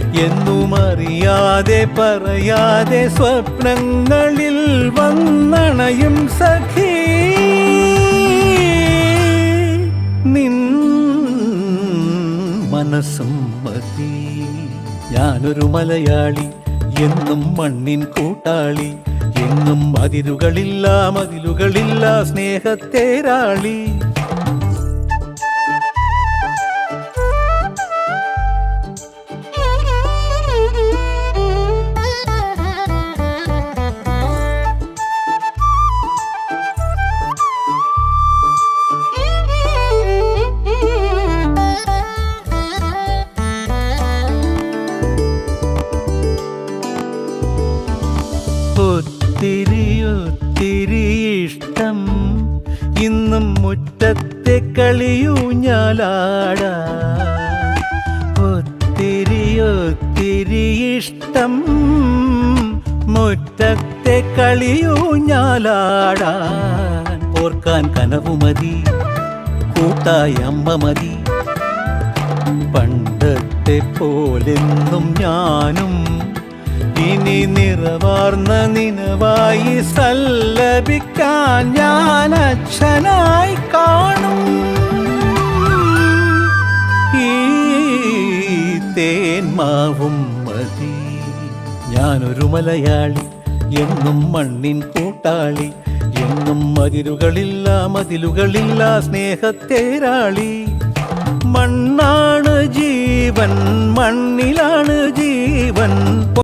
എന്നും അറിയാതെ പറയാതെ സ്വപ്നങ്ങളിൽ വന്നണയും സഖി. നിൻ മനസ്സും മതി. ഞാനൊരു മലയാളി എന്നും മണ്ണിൻ കൂട്ടാളി. എന്നും അതിരുകളില്ല മതിലുകളില്ല സ്നേഹത്തേരാളി ഒത്തിരി ഒത്തിരി ഇഷ്ടം. ഇന്നും മുറ്റത്തെ കളിയൂഞ്ഞാലാട ഒത്തിരി ഒത്തിരി ഇഷ്ടം. മുറ്റത്തെ കളിയൂഞ്ഞാലാടാൻ ഓർക്കാൻ കനവുമതി കൂട്ടായി അമ്മ മതി. പണ്ടത്തെ പോലെന്നും ഞാനും ഇനി നിറവാർന്ന നിനവായി സല്ലപിക്കാൻ ഞാൻ അച്ഛനായി കാണും. ഈ തേന്മാവും മതി. ഞാനൊരു മലയാളി എന്നും മണ്ണിൻ കൂട്ടാളി എന്നും മതിലുകളില്ല മതിലുകളില്ല സ്നേഹത്തേരാളി. മണ്ണാണ് ജീവൻ മണ്ണിലാണ് ജീവൻ.